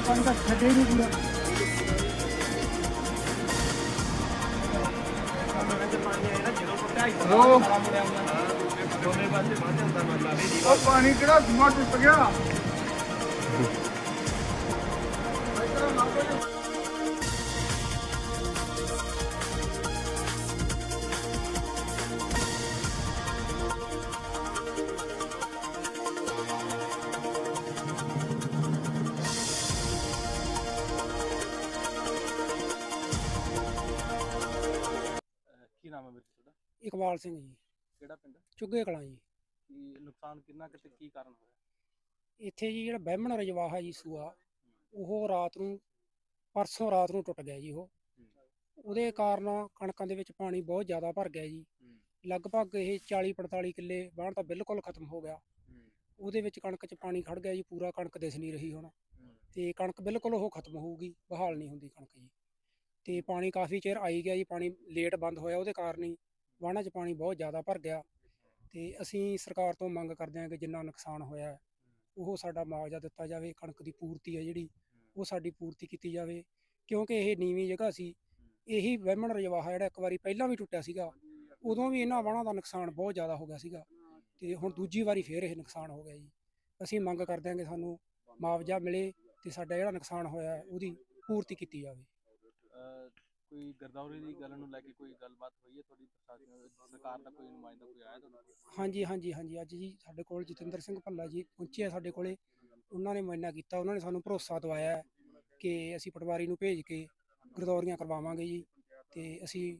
ਪਾਣੀ ਦਾ ਛੱਡੇ ਨਹੀਂ ਪੂਰਾ ਉਹ ਪਾਣੀ ਕਿਹੜਾ ਧੂਆ ਟੁੱਟ ਗਿਆ? ਇਕਬਾਲ ਸਿੰਘ ਜੀ। ਕਿਹੜਾ ਪਿੰਡ? ਚੁੱਗੇ ਕਲਾਂ ਜੀ। ਕੀ ਨੁਕਸਾਨ ਕਿੰਨਾ ਕਿਤੇ ਕੀ ਕਾਰਨ ਹੋਇਆ? ਇੱਥੇ ਜੀ ਜਿਹੜਾ ਬਹਿਮਣ ਰਜਵਾਹਾ ਜੀ ਸੂਆ ਉਹ ਰਾਤ ਨੂੰ ਪਰਸੋਂ ਰਾਤ ਨੂੰ ਟੁੱਟ ਗਿਆ ਜੀ ਉਹ। ਉਹਦੇ ਕਾਰਨ ਕਣਕਾਂ ਦੇ ਵਿੱਚ ਪਾਣੀ ਬਹੁਤ ਜ਼ਿਆਦਾ ਭਰ ਗਿਆ ਜੀ। ਲਗਭਗ ਇਹ 40 45 ਕਿੱਲੇ ਵਾਹਣ ਤਾਂ ਬਿਲਕੁਲ ਖਤਮ ਹੋ ਗਿਆ। ਉਹਦੇ ਵਿੱਚ ਕਣਕ 'ਚ ਪਾਣੀ ਖੜ ਗਿਆ ਜੀ ਪੂਰਾ ਕਣਕ ਦਿਸ ਨਹੀਂ ਰਹੀ ਹੁਣ। ਤੇ ਕਣਕ ਬਿਲਕੁਲ ਉਹ ਖਤਮ ਹੋਊਗੀ ਬਹਾਲ ਨਹੀਂ ਹੁੰਦੀ ਕਣਕ ਜੀ। ਤੇ ਪਾਣੀ ਕਾਫੀ ਚਿਰ ਆਈ ਗਿਆ ਜੀ ਪਾਣੀ ਲੇਟ ਬੰਦ ਹੋਇਆ ਉਹਦੇ ਕਾਰਨ ਹੀ ਵਾਹਣਾਂ 'ਚ ਪਾਣੀ ਬਹੁਤ ਜ਼ਿਆਦਾ ਭਰ ਗਿਆ ਤੇ ਅਸੀਂ ਸਰਕਾਰ ਤੋਂ ਮੰਗ ਕਰਦੇ ਹਾਂ ਕਿ ਜਿੰਨਾ ਨੁਕਸਾਨ ਹੋਇਆ ਹੈ, ਉਹ ਸਾਡਾ ਮੁਆਵਜ਼ਾ ਦਿੱਤਾ ਜਾਵੇ ਕਣਕ ਦੀ ਪੂਰਤੀ ਹੈ ਜਿਹੜੀ ਉਹ ਸਾਡੀ ਪੂਰਤੀ ਕੀਤੀ ਜਾਵੇ। ਕਿਉਂਕਿ ਇਹ ਨੀਵੀਂ ਜਗ੍ਹਾ ਸੀ ਇਹੀ ਵਹਿਮਣ ਰਜਵਾਹਾ ਜਿਹੜਾ ਇੱਕ ਵਾਰੀ ਪਹਿਲਾਂ ਵੀ ਟੁੱਟਿਆ ਸੀਗਾ ਉਦੋਂ ਵੀ ਇਹਨਾਂ ਵਾਹਣਾਂ ਦਾ ਨੁਕਸਾਨ ਬਹੁਤ ਜ਼ਿਆਦਾ ਹੋ ਗਿਆ ਸੀਗਾ ਤੇ ਹੁਣ ਦੂਜੀ ਵਾਰੀ ਫੇਰ ਇਹ ਨੁਕਸਾਨ ਹੋ ਗਿਆ ਜੀ। ਅਸੀਂ ਮੰਗ ਕਰਦੇ ਹਾਂ ਕਿ ਸਾਨੂੰ ਮੁਆਵਜ਼ਾ ਮਿਲੇ ਤੇ ਸਾਡਾ ਜਿਹੜਾ ਨੁਕਸਾਨ ਹੋਇਆ ਹੈ, ਉਹਦੀ ਪੂਰਤੀ ਕੀਤੀ ਜਾਵੇ। ਕੋਈ ਗਰਦੌਰੀ ਦੀ ਗੱਲ ਨੂੰ ਲੈ ਕੇ ਕੋਈ ਗੱਲਬਾਤ ਹੋਈ ਹੈ ਤੁਹਾਡੀ ਪ੍ਰਸ਼ਾਸਨ ਸਰਕਾਰ ਦਾ ਕੋਈ ਨੁਮਾਇੰਦਾ ਕੋਈ ਆਇਆ ਤੁਹਾਡੇ ਕੋਲ? ਹਾਂਜੀ ਹਾਂਜੀ ਹਾਂਜੀ। ਅੱਜ ਜੀ ਸਾਡੇ ਕੋਲ ਜਤਿੰਦਰ ਸਿੰਘ ਭੱਲਾ ਜੀ ਪਹੁੰਚੇ ਆ ਸਾਡੇ ਕੋਲੇ। ਉਹਨਾਂ ਨੇ ਮੁਆਇਨਾ ਕੀਤਾ। ਉਹਨਾਂ ਨੇ ਸਾਨੂੰ ਭਰੋਸਾ ਦਵਾਇਆ ਹੈ ਕਿ ਅਸੀਂ ਪਟਵਾਰੀ ਨੂੰ ਭੇਜ ਕੇ ਗਰਦੌਰੀਆਂ ਕਰਵਾਵਾਂਗੇ ਜੀ। ਤੇ ਅਸੀਂ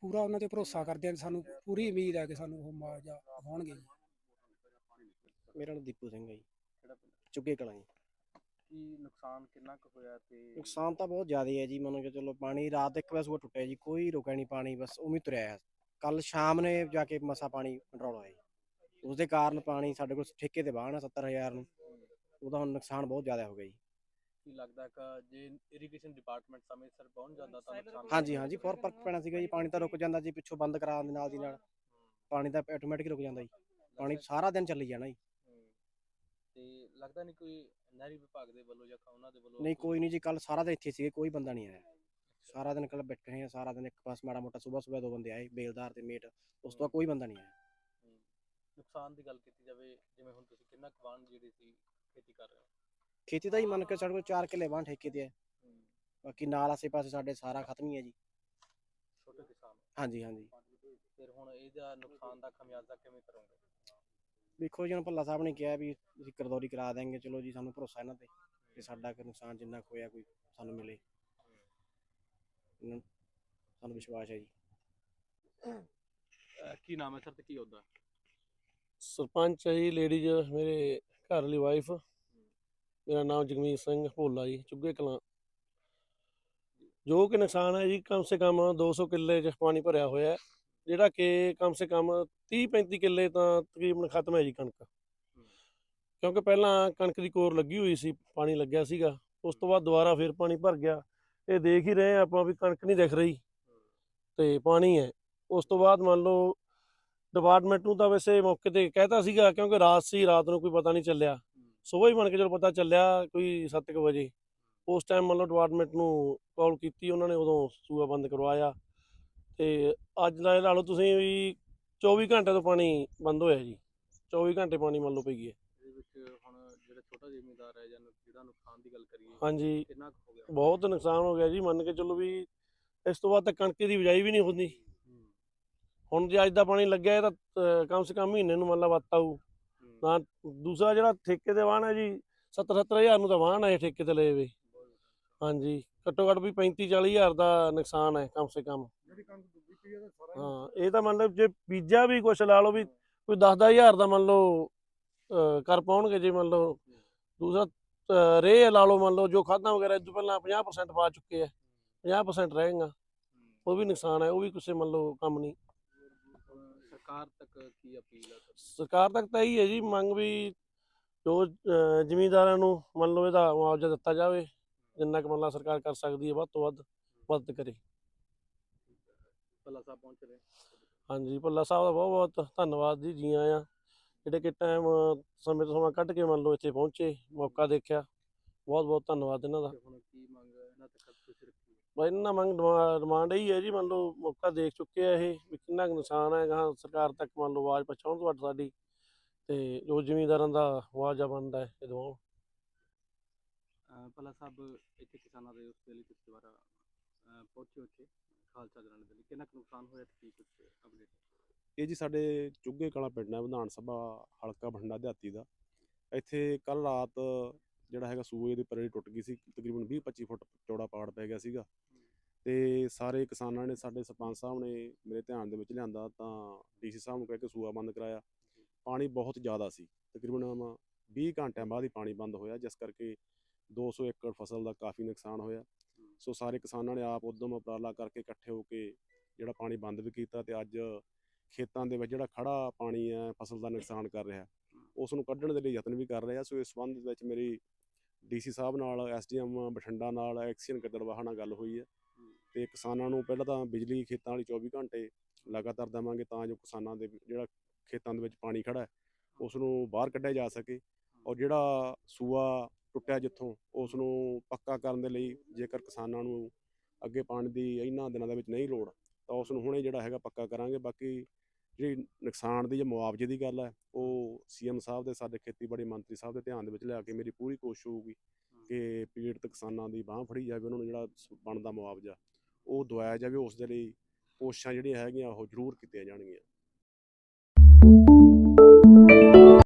ਪੂਰਾ ਉਹਨਾਂ ਤੇ ਭਰੋਸਾ ਕਰਦੇ ਹਾਂ ਸਾਨੂੰ ਪੂਰੀ ਉਮੀਦ ਹੈ ਕਿ ਸਾਨੂੰ ਉਹ ਮੁਆਵਜ਼ਾ ਦਿਵਾਉਣਗੇ ਜੀ। ਮੇਰਾ ਨਾਮ ਦੀਪੂ ਸਿੰਘ ਹੈ ਜੀ। ਚੁੱਗੇ ਕਲਾਂ ਜੀ। ਕੀ ਨੁਕਸਾਨ ਕਿੰਨਾ ਕੁ ਹੋਇਆ ਤੇ ਨੁਕਸਾਨ ਤਾਂ ਬਹੁਤ ਜ਼ਿਆਦਾ ਹੈ ਜੀ ਮੰਨ ਕੇ ਚਲੋ ਪਾਣੀ ਰਾਤ ਇੱਕ ਵਜੇ ਸੁਬਹ ਟੁੱਟਿਆ ਜੀ ਕੋਈ ਰੁਕਿਆ ਨਹੀਂ ਪਾਣੀ ਬਸ ਉਵੇਂ ਹੀ ਤੁਰਿਆ ਕੱਲ ਸ਼ਾਮ ਨੇ ਜਾ ਕੇ ਮਸਾ ਪਾਣੀ ਕੰਟਰੋਲ ਹੋਇਆ ਜੀ। ਉਸ ਦੇ ਕਾਰਨ ਪਾਣੀ ਸਾਡੇ ਕੋਲ ਠੇਕੇ ਤੇ ਬਾਹਣ 70000 ਨੂੰ। ਉਹਦਾ ਹੁਣ ਨੁਕਸਾਨ ਬਹੁਤ ਜ਼ਿਆਦਾ ਹੋ ਗਿਆ ਜੀ। ਕੀ ਲੱਗਦਾ ਕਿ ਜੇ ਇਰੀਗੇਸ਼ਨ ਡਿਪਾਰਟਮੈਂਟ ਸਮੇਂ ਸਿਰ ਪਹੁੰਚ ਜਾਂਦਾ ਤਾਂ ਨੁਕਸਾਨ ਹਾਂਜੀ ਹਾਂਜੀ ਫੋਰ ਫ਼ਰਕ ਪੈਣਾ ਸੀਗਾ ਜੀ ਪਾਣੀ ਤਾਂ ਰੁਕ ਜਾਂਦਾ ਜੀ ਪਿੱਛੋਂ ਬੰਦ ਕਰਾਉਣ ਦੇ ਨਾਲ ਦੀ ਨਾਲ। ਪਾਣੀ ਤਾਂ ਆਟੋਮੈਟਿਕ ਰੁਕ ਜਾਂਦਾ ਜੀ। ਪਾਣੀ ਸਾਰਾ ਦਿਨ ਚੱਲੀ ਜਾਣਾ ਜੀ। ਤੇ ਲੱਗਦਾ ਨਹੀਂ ਕੋਈ ਨਹਿਰੀ ਵਿਭਾਗ ਦੇ ਵੱਲੋਂ ਜਾਂ ਉਹਨਾਂ ਦੇ ਵੱਲੋਂ ਨਹੀਂ ਕੋਈ ਨਹੀਂ ਜੀ ਕੱਲ ਸਾਰਾ ਦਿਨ ਇੱਥੇ ਸੀਗੇ ਕੋਈ ਬੰਦਾ ਨਹੀਂ ਆਇਆ। ਸਾਰਾ ਦਿਨ ਕੱਲ ਬੈਠੇ ਆ ਸਾਰਾ ਦਿਨ ਇੱਕ ਪਾਸ ਮਾੜਾ ਮੋਟਾ ਸਵੇਰ ਸਵੇਰ ਦੋ ਬੰਦੇ ਆਏ ਬੇਲਦਾਰ ਤੇ ਮੇਟ ਉਸ ਤੋਂ ਬਾਅਦ ਕੋਈ ਬੰਦਾ ਨਹੀਂ ਆਇਆ। ਨੁਕਸਾਨ ਦੀ ਗੱਲ ਕੀਤੀ ਜਾਵੇ ਜਿਵੇਂ ਹੁਣ ਤੁਸੀਂ ਕਿੰਨਾ ਕਵਾਨ ਜਿਹੜੀ ਸੀ ਖੇਤੀ ਕਰ ਰਹੇ ਹੋ? ਖੇਤੀ ਦਾ ਹੀ ਮੰਨ ਕੇ ਸਾਡੇ ਕੋਲ 4 ਕਿੱਲੇ ਵਾਂ ਠੇਕੇ ਤੇ ਹੂੰ। ਬਾਕੀ ਨਾਲ ਆਸੇ ਪਾਸੇ ਸਾਡੇ ਸਾਰਾ ਖਤਮ ਹੀ ਹੈ ਜੀ। ਛੋਟੇ ਕਿਸਾਨ। ਹਾਂਜੀ ਹਾਂਜੀ। ਫਿਰ ਹੁਣ ਇਹਦਾ ਨੁਕਸਾਨ ਦਾ ਖਮਿਆਜ਼ਾ ਕਿਵੇਂ ਕਰੋਗੇ? ਵੇਖੋ ਜੀ ਹੁਣ ਭੱਲਾ ਸਾਹਿਬ ਨੇ ਕਿਹਾ ਵੀ ਅਸੀਂ ਕਰਦੌਰੀ ਕਰਾ ਦਾਂਗੇ ਚਲੋ ਜੀ ਸਾਨੂੰ ਭਰੋਸਾ ਇਹਨਾਂ ਤੇ ਕਿ ਸਾਡਾ ਕੋਈ ਨੁਕਸਾਨ ਜਿੰਨਾ ਕੁ ਹੋਇਆ ਕੋਈ ਸਾਨੂੰ ਮਿਲੇ। ਇਹਨਾਂ- ਸਾਨੂੰ ਵਿਸ਼ਵਾਸ ਹੈ ਜੀ। ਅਹ ਕੀ ਨਾਮ ਹੈ ਸਰ ਤੇ ਕੀ ਹੁੰਦਾ ਸਰਪੰਚ ਹੈ ਜੀ ਲੇਡੀਜ਼ ਮੇਰੇ ਘਰ ਵਾਲੀ ਵਾਈਫ ਮੇਰਾ ਨਾਮ ਜਗਮੀਤ ਸਿੰਘ ਭੋਲਾ ਜੀ ਚੁੱਗੇ ਕਲਾਂ। ਜੋ ਕਿ ਨੁਕਸਾਨ ਹੈ ਜੀ ਕਮ ਸੇ ਕਮ 200 ਕਿੱਲੇ ਚ ਪਾਣੀ ਭਰਿਆ ਹੋਇਆ ਹੈ। ਜਿਹੜਾ ਕਿ ਕਮ ਸੇ ਕਮ 30 35 ਕਿੱਲੇ ਤਾਂ ਤਕਰੀਬਨ ਖਤਮ ਹੈ ਜੀ ਕਣਕ। ਕਿਉਂਕਿ ਪਹਿਲਾਂ ਕਣਕ ਦੀ ਕੋਰ ਲੱਗੀ ਹੋਈ ਸੀ ਪਾਣੀ ਲੱਗਿਆ ਸੀਗਾ। ਉਸ ਤੋਂ ਬਾਅਦ ਦੁਬਾਰਾ ਫਿਰ ਪਾਣੀ ਭਰ ਗਿਆ। ਇਹ ਦੇਖ ਹੀ ਰਹੇ ਆਪਾਂ ਵੀ ਕਣਕ ਨਹੀਂ ਦਿਖ ਰਹੀ। ਤੇ ਪਾਣੀ ਹੈ। ਉਸ ਤੋਂ ਬਾਅਦ ਮੰਨ ਲਓ ਡਿਪਾਰਟਮੈਂਟ ਨੂੰ ਤਾਂ ਵੈਸੇ ਮੌਕੇ ਤੇ ਕਹਿਤਾ ਸੀਗਾ ਕਿਉਂਕਿ ਰਾਤ ਸੀ ਰਾਤ ਨੂੰ ਕੋਈ ਪਤਾ ਨਹੀਂ ਚੱਲਿਆ। ਸਵੇਰ ਹੀ ਬਣ ਕੇ ਜਦੋਂ ਪਤਾ ਚੱਲਿਆ ਕੋਈ 7:00 ਵਜੇ। ਉਸ ਟਾਈਮ ਮੰਨ ਲਓ ਡਿਪਾਰਟਮੈਂਟ ਨੂੰ ਕਾਲ ਕੀਤੀ ਉਹਨਾਂ ਨੇ ਉਦੋਂ ਸੂਆ ਬੰਦ ਕਰਵਾਇਆ। ਤੇ ਅੱਜ ਦਾ ਇਹ ਲਾ ਲਓ ਤੁਸੀਂ ਵੀ 24 ਘੰਟੇ ਤੋਂ ਪਾਣੀ ਬੰਦ ਹੋਇਆ ਜੀ। 24 ਘੰਟੇ ਪਾਣੀ ਮੰਨ ਲਓ ਪਈ ਹੈ। ਇਹਦੇ ਵਿੱਚ ਹੁਣ ਜਿਹੜਾ ਛੋਟਾ ਜ਼ਿਮੀਂਦਾਰ ਹੈ ਜਾਂ ਜਿਹੜਾ ਨੁਕਸਾਨ ਦੀ ਗੱਲ ਕਰੀਏ ਹਾਂਜੀ। ਕਿੰਨਾ ਕੁ ਹੋ ਗਿਆ? ਬਹੁਤ ਨੁਕਸਾਨ ਹੋ ਗਿਆ ਜੀ। ਮੰਨ ਕੇ ਚੱਲੋ ਵੀ ਇਸ ਤੋਂ ਬਾਅਦ ਤਾਂ ਕਣਕ ਦੀ ਬਿਜਾਈ ਵੀ ਨਹੀਂ ਹੁੰਦੀ। ਹੁਣ ਜੇ ਅੱਜ ਦਾ ਪਾਣੀ ਲੱਗਿਆ ਇਹ ਤਾਂ ਕਮ ਸੇ ਕਮ ਮਹੀਨੇ ਨੂੰ ਮਤਲਬ ਵੱਤ ਆਊ। ਹੂੰ। ਨਾ ਦੂਸਰਾ ਜਿਹੜਾ ਠੇਕੇ ਤੇ ਵਾਹਣ ਹੈ ਜੀ 70 70000 ਨੂੰ ਤਾਂ ਵਾਹਣ ਹੈ ਠੇਕੇ ਤੇ ਲਏ ਵੇ ਹਾਂਜੀ ਘੱਟੋ ਘੱਟ ਵੀ 35 40000 ਦਾ ਨੁਕਸਾਨ ਹੈ ਕਮ ਸੇ ਕਮ। ਜਿਹੜੀ ਕਣਕ ਡੁੱਬੀ ਪਈ ਉਹਦਾ ਸਾਰਾ ਹਾਂ ਇਹ ਤਾਂ ਮਤਲਬ ਜੇ ਬੀਜਾ ਵੀ ਕੁਛ ਲਾ ਲਓ ਵੀ ਕੋਈ 10 10000 ਦਾ ਮੰਨ ਲਓ ਅਹ, ਕਰ ਪਾਉਣਗੇ ਜੇ ਮੰਨ ਲਓ। ਦੂਸਰਾ ਅਹ, ਰੇਹ ਲਾ ਲਓ ਮੰਨ ਲਓ ਜੋ ਖਾਦਾਂ ਵਗੈਰਾ ਤੋਂ ਪਹਿਲਾਂ 50% ਪਾ ਚੁੱਕੇ ਆ 50% ਰਹੇਗਾ। ਉਹ ਵੀ ਨੁਕਸਾਨ ਹੈ ਉਹ ਵੀ ਕਿਸੇ ਮੰਨ ਲਓ ਕੰਮ ਨਹੀਂ। ਸਰਕਾਰ ਤੱਕ ਕੀ ਅਪੀਲ ਹੈ? ਸਰਕਾਰ ਤੱਕ ਤਾਂ ਇਹੀ ਹੈ ਜੀ ਮੰਗ ਵੀ ਜੋ ਅਹ, ਜ਼ਿਮੀਂਦਾਰਾਂ ਨੂੰ ਮੰਨ ਲਓ ਇਹਦਾ ਮੁਆਵਜ਼ਾ ਦਿੱਤਾ ਜਾਵੇ। ਜਿੰਨਾ ਕੁ ਮਤਲਬ ਸਰਕਾਰ ਕਰ ਸਕਦੀ ਹੈ ਵੱਧ ਤੋਂ ਵੱਧ ਮਦਦ ਕਰੇ। ਭੱਲਾ ਸਾਹਿਬ ਪਹੁੰਚ ਰਹੇ। ਹਾਂਜੀ ਭੱਲਾ ਸਾਹਿਬ ਦਾ ਬਹੁਤ ਬਹੁਤ ਧੰਨਵਾਦ ਜੀ ਜੀ ਆਇਆਂ। ਜਿਹੜੇ ਕਿ ਟਾਈਮ ਸਮੇਂ ਤੋਂ ਸਮਾਂ ਕੱਢ ਕੇ ਮੰਨ ਲਓ ਇੱਥੇ ਪਹੁੰਚੇ ਮੌਕਾ ਦੇਖਿਆ। ਬਹੁਤ ਬਹੁਤ ਧੰਨਵਾਦ ਇਹਨਾਂ ਦਾ। ਤੇ ਹੁਣ ਕੀ ਮੰਗ ਇਹਨਾਂ ਤੱਕ ਤੁਸੀਂ ਰੱਖੀ ਹੈ? ਬਸ ਇਹਨਾਂ ਮੰਗ ਡਿਮਾ- ਡਿਮਾਂਡ ਇਹੀ ਹੈ ਜੀ ਮੰਨ ਲਓ ਮੌਕਾ ਦੇਖ ਚੁੱਕੇ ਆ ਇਹ ਵੀ ਕਿੰਨਾ ਕੁ ਨੁਕਸਾਨ ਹੈ ਗਾਹਾਂ ਸਰਕਾਰ ਤੱਕ ਮੰਨ ਲਓ ਆਵਾਜ਼ ਪਹੁੰਚਾਉਣ ਤੁਹਾਡੀ ਸਾਡੀ। ਤੇ ਜੋ ਜ਼ਿਮੀਂਦਾਰਾਂ ਦਾ ਮੁਆਵਜ਼ਾ ਬਣਦਾ ਹੈ ਇਹ ਦਿਵਾਉਣ। ਭੱਲਾ ਸਾਹਿਬ ਇੱਥੇ ਕਿਸਾਨਾਂ ਦੇ ਉਸ ਵੇਲੇ ਕਿਸ ਦੁਆਰਾ ਅਹ, ਪਹੁੰਚੇ ਉੱਥੇ ਖਾਲਸਾ ਜਨਰਲ ਦੇ ਲਈ। ਕਿੰਨਾ ਕੁ ਨੁਕਸਾਨ ਹੋਇਆ ਤੇ ਕੀ ਕੁਝ ਅਪਡੇਟ ਇਹ ਜੀ ਸਾਡੇ ਚੁੱਗੇ ਕਲਾਂ ਪਿੰਡ ਹੈ, ਵਿਧਾਨ ਸਭਾ ਹਲਕਾ ਬਠਿੰਡਾ ਦਿਹਾਤੀ ਦਾ। ਇੱਥੇ ਕੱਲ ਰਾਤ ਜਿਹੜਾ ਹੈਗਾ ਸੂਏ ਦੀ ਪਰੇੜੀ ਟੁੱਟ ਗਈ ਸੀ, ਤਕਰੀਬਨ 20-25 ਫੁੱਟ ਚੌੜਾ ਪਾੜ ਪੈ ਗਿਆ ਸੀਗਾ। ਤੇ ਸਾਰੇ ਕਿਸਾਨਾਂ ਨੇ ਸਾਡੇ ਸਰਪੰਚ ਸਾਹਿਬ ਨੇ ਮੇਰੇ ਧਿਆਨ ਦੇ ਵਿੱਚ ਲਿਆਂਦਾ ਤਾਂ ਡੀਸੀ ਸਾਹਿਬ ਨੂੰ ਕਹਿ ਕੇ ਸੂਆ ਬੰਦ ਕਰਾਇਆ। ਪਾਣੀ ਬਹੁਤ ਜ਼ਿਆਦਾ ਸੀ, ਤਕਰੀਬਨ 20 ਘੰਟਿਆਂ ਬਾਅਦ ਹੀ ਪਾਣੀ ਬੰਦ ਹੋਇਆ, ਜਿਸ ਕਰਕੇ 200 ਏਕੜ ਫਸਲ ਦਾ ਕਾਫੀ ਨੁਕਸਾਨ ਹੋਇਆ। ਸੋ ਸਾਰੇ ਕਿਸਾਨਾਂ ਨੇ ਆਪ ਉਦਮ ਉਪਰਾਲਾ ਕਰਕੇ ਇਕੱਠੇ ਹੋ ਕੇ ਜਿਹੜਾ ਪਾਣੀ ਬੰਦ ਵੀ ਕੀਤਾ ਤੇ ਅੱਜ ਖੇਤਾਂ ਦੇ ਵਿੱਚ ਜਿਹੜਾ ਖੜਾ ਪਾਣੀ ਹੈ, ਫਸਲ ਦਾ ਨੁਕਸਾਨ ਕਰ ਰਿਹਾ। ਉਸ ਨੂੰ ਕੱਢਣ ਦੇ ਲਈ ਯਤਨ ਵੀ ਕਰ ਰਿਹਾ ਸੋ ਇਸ ਸੰਬੰਧ ਵਿੱਚ ਮੇਰੀ ਡੀਸੀ ਸਾਹਿਬ ਨਾਲ ਐਸਡੀਐਮ ਬਠਿੰਡਾ ਨਾਲ, ਐਕਸੀਅਨ ਗਿੱਦੜਵਾਹਾ ਨਾਲ ਗੱਲ ਹੋਈ ਹੈ। ਤੇ ਕਿਸਾਨਾਂ ਨੂੰ ਪਹਿਲਾਂ ਤਾਂ ਬਿਜਲੀ ਖੇਤਾਂ ਵਾਲੀ 24 ਘੰਟੇ ਲਗਾਤਾਰ ਦੇਵਾਂਗੇ ਤਾਂ ਜੋ ਕਿਸਾਨਾਂ ਦੇ ਜਿਹੜਾ ਖੇਤਾਂ ਦੇ ਵਿੱਚ ਪਾਣੀ ਖੜਾ ਹੈ, ਉਸ ਨੂੰ ਬਾਹਰ ਕੱਢਿਆ ਜਾ ਸਕੇ। ਔਰ ਜਿਹੜਾ ਸੂਆ ਟੁੱਟਿਆ ਜਿੱਥੋਂ ਉਸ ਨੂੰ ਪੱਕਾ ਕਰਨ ਦੇ ਲਈ ਜੇਕਰ ਕਿਸਾਨਾਂ ਨੂੰ ਅੱਗੇ ਪਾਣੀ ਦੀ ਇਹਨਾਂ ਦਿਨਾਂ ਦੇ ਵਿੱਚ ਨਹੀਂ ਲੋੜ, ਤਾਂ ਉਸ ਨੂੰ ਹੁਣੇ ਜਿਹੜਾ ਹੈਗਾ ਪੱਕਾ ਕਰਾਂਗੇ। ਬਾਕੀ ਜਿਹੜੀ ਨੁਕਸਾਨ ਦੀ ਜਾਂ ਮੁਆਵਜ਼ੇ ਦੀ ਗੱਲ ਹੈ, ਉਹ ਸੀਐਮ ਸਾਹਿਬ ਦੇ, ਸਾਡੇ ਖੇਤੀਬਾੜੀ ਮੰਤਰੀ ਸਾਹਿਬ ਦੇ ਧਿਆਨ ਦੇ ਵਿੱਚ ਲਿਆ ਕੇ ਮੇਰੀ ਪੂਰੀ ਕੋਸ਼ਿਸ਼ ਹੋਊਗੀ ਕਿ ਪੀੜਤ ਕਿਸਾਨਾਂ ਦੀ ਬਾਹ ਫੜੀ ਜਾਵੇ, ਉਹਨਾਂ ਨੂੰ ਜਿਹੜਾ ਬਣਦਾ ਮੁਆਵਜ਼ਾ, ਉਹ ਦਵਾਇਆ ਜਾਵੇ, ਉਸ ਦੇ ਲਈ ਕੋਸ਼ਿਸ਼ਾਂ ਜਿਹੜੀਆਂ ਹੈਗੀਆਂ, ਉਹ ਜ਼ਰੂਰ ਕੀਤੀਆਂ ਜਾਣਗੀਆਂ।